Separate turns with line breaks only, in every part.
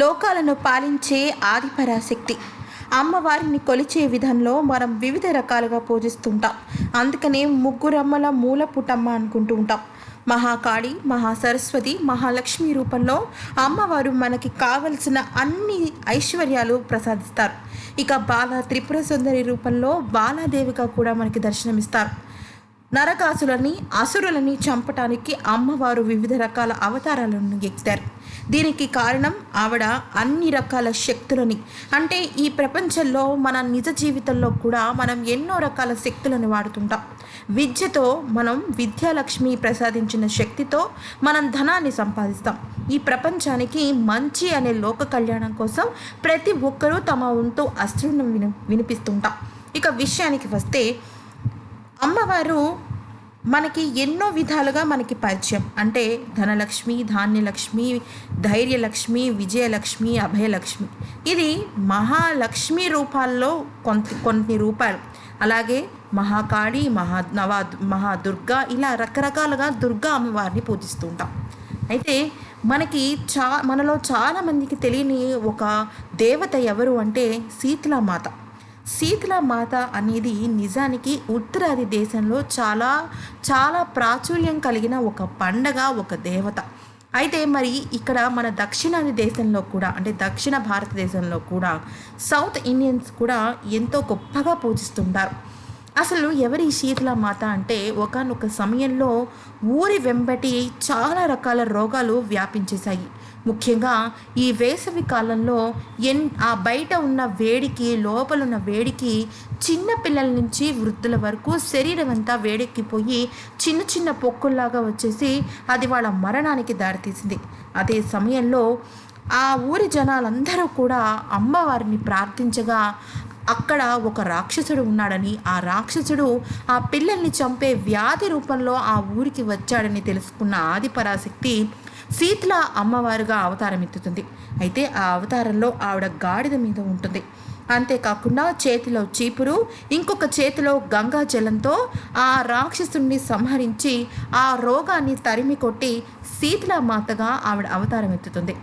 లోకాలను పాలించే ఆదిపరాశక్తి. అమ్మవారిని కొలిచే విధంలో మనం వివిధ రకాలుగా పూజిస్తుంటాం. అందుకనే ముగ్గురమ్మల మూల పుటమ్మ అనుకుంటూ ఉంటాం. మహాకాళి మహాసరస్వతి మహాలక్ష్మి రూపంలో అమ్మవారు మనకి కావలసిన అన్ని ఐశ్వర్యాలు ప్రసాదిస్తారు. ఇక బాల త్రిపుర సుందరి రూపంలో బాలాదేవిగా కూడా మనకి దర్శనమిస్తారు. నరకాసులని అసురులని చంపటానికి అమ్మవారు వివిధ రకాల అవతారాలను ఎక్కారు దీనికి కారణం ఆవిడ అన్ని రకాల శక్తులని. అంటే ఈ ప్రపంచంలో మన నిజ జీవితంలో కూడా మనం ఎన్నో రకాల శక్తులను వాడుతుంటాం. విద్యతో మనం విద్యాలక్ష్మి ప్రసాదించిన శక్తితో మనం ధనాన్ని సంపాదిస్తాం. ఈ ప్రపంచానికి మంచి అనే లోక కళ్యాణం కోసం ప్రతి ఒక్కరూ తమ వంతు అస్త్రం విని వినిపిస్తుంటాం. ఇక విషయానికి వస్తే అమ్మవారు మనకి ఎన్నో విధాలుగా మనకి పరిచయం. అంటే ధనలక్ష్మి ధాన్యలక్ష్మి ధైర్యలక్ష్మి విజయలక్ష్మి అభయలక్ష్మి. ఇది మహాలక్ష్మి రూపాల్లో కొంత కొన్ని రూపాలు. అలాగే మహాకాళి మహా నవా మహాదుర్గా ఇలా రకరకాలుగా దుర్గా అమ్మవారిని పూజిస్తూ ఉంటాం. అయితే మనకి చా మనలో చాలామందికి తెలియని ఒక దేవత ఎవరు అంటే శీతలామాత. శీతల మాత అనేది నిజానికి ఉత్తరాది దేశంలో చాలా చాలా ప్రాచుర్యం కలిగిన ఒక పండగ ఒక దేవత. అయితే మరి ఇక్కడ మన దక్షిణాది దేశంలో కూడా అంటే దక్షిణ భారతదేశంలో కూడా సౌత్ ఇండియన్స్ కూడా ఎంతో గొప్పగా పూజిస్తుంటారు. అసలు ఎవరి శీతల మాత అంటే ఒకనొక సమయంలో ఊరి వెంబటి చాలా రకాల రోగాలు వ్యాపించేశాయి. ముఖ్యంగా ఈ వేసవి కాలంలో ఎన్ ఆ బయట ఉన్న వేడికి లోపల ఉన్న వేడికి చిన్న పిల్లల నుంచి వృద్ధుల వరకు శరీరం అంతా వేడెక్కిపోయి చిన్న చిన్న పొక్కుల్లాగా వచ్చేసి అది వాళ్ళ మరణానికి దారితీసింది. అదే సమయంలో ఆ ఊరి జనాలందరూ కూడా అమ్మవారిని ప్రార్థించగా అక్కడ ఒక రాక్షసుడు ఉన్నాడని ఆ రాక్షసుడు ఆ పిల్లల్ని చంపే వ్యాధి రూపంలో ఆ ఊరికి వచ్చాడని తెలుసుకున్న ఆదిపరాశక్తి శీతల అమ్మవారుగా అవతారం ఎత్తుతుంది. అయితే ఆ అవతారంలో ఆవిడ గాడిద మీద ఉంటుంది. అంతేకాకుండా చేతిలో చీపురు ఇంకొక చేతిలో గంగా జలంతో ఆ రాక్షసుని సంహరించి ఆ రోగాన్ని తరిమి కొట్టి శీతల మాతగా ఆవిడ అవతారం ఎత్తుతుంది.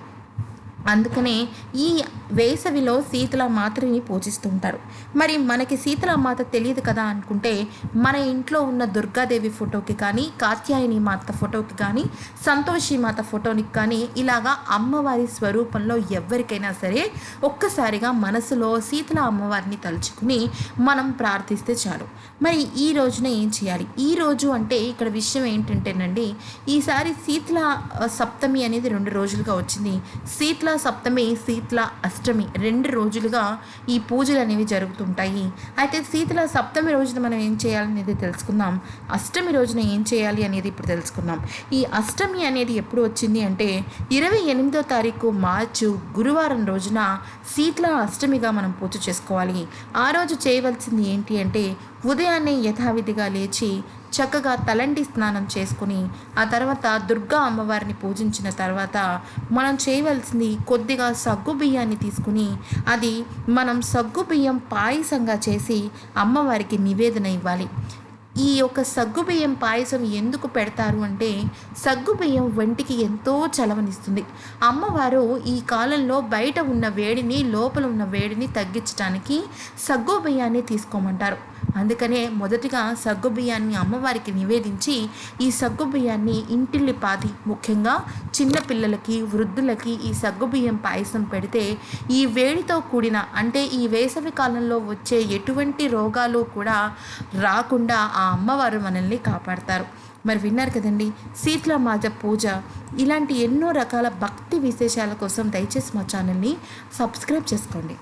అందుకనే ఈ వేసవిలో శీతల మాతని పూజిస్తుంటారు. మరి మనకి శీతల మాత తెలియదు కదా అనుకుంటే మన ఇంట్లో ఉన్న దుర్గాదేవి ఫోటోకి కానీ కాత్యాయని మాత ఫోటోకి కానీ సంతోషి మాత ఫోటోనికి కానీ ఇలాగా అమ్మవారి స్వరూపంలో ఎవరికైనా సరే ఒక్కసారిగా మనసులో శీతల అమ్మవారిని తలుచుకుని మనం ప్రార్థిస్తే చాలు. మరి ఈ రోజున ఏం చేయాలి? ఈ రోజు అంటే ఇక్కడ విషయం ఏంటంటేనండి ఈసారి శీతల సప్తమి అనేది రెండు రోజులుగా వచ్చింది. శీతల సప్తమి శీతల అష్టమి రెండు రోజులుగా ఈ పూజలు అనేవి జరుగుతుంటాయి. అయితే శీతల సప్తమి రోజున మనం ఏం చేయాలి అనేది తెలుసుకుందాం. అష్టమి రోజున ఏం చేయాలి అనేది ఇప్పుడు తెలుసుకుందాం. ఈ అష్టమి అనేది ఎప్పుడు వచ్చింది అంటే ఇరవై ఎనిమిదో తారీఖు మార్చు గురువారం రోజున శీతల అష్టమిగా మనం పూజ చేసుకోవాలి. ఆ రోజు చేయవలసింది ఏంటి అంటే ఉదయాన్నే యథావిధిగా లేచి చక్కగా తలంటి స్నానం చేసుకుని ఆ తర్వాత దుర్గా అమ్మవారిని పూజించిన తర్వాత మనం చేయవలసింది కొద్దిగా సగ్గు బియ్యాన్ని తీసుకుని అది మనం సగ్గు బియ్యం పాయసంగా చేసి అమ్మవారికి నివేదన ఇవ్వాలి. ఈ యొక్క సగ్గుబియ్యం పాయసం ఎందుకు పెడతారు అంటే సగ్గుబియ్యం వంటికి ఎంతో చలవనిస్తుంది. అమ్మవారు ఈ కాలంలో బయట ఉన్న వేడిని లోపల ఉన్న వేడిని తగ్గించడానికి సగ్గు బియ్యాన్ని తీసుకోమంటారు. అందుకనే మొదటిగా సగ్గు బియ్యాన్ని అమ్మవారికి నివేదించి ఈ సగ్గు బియ్యాన్ని ఇంటిల్లి ముఖ్యంగా చిన్నపిల్లలకి వృద్ధులకి ఈ సగ్గు బియ్యం పాయసం పెడితే ఈ వేడితో కూడిన అంటే ఈ వేసవి కాలంలో వచ్చే ఎటువంటి రోగాలు కూడా రాకుండా ఆ అమ్మవారు మనల్ని కాపాడతారు. మరి విన్నారు కదండి శీతల మాత పూజ ఇలాంటి ఎన్నో రకాల భక్తి విశేషాల కోసం దయచేసి మా ఛానల్ని సబ్స్క్రైబ్ చేసుకోండి.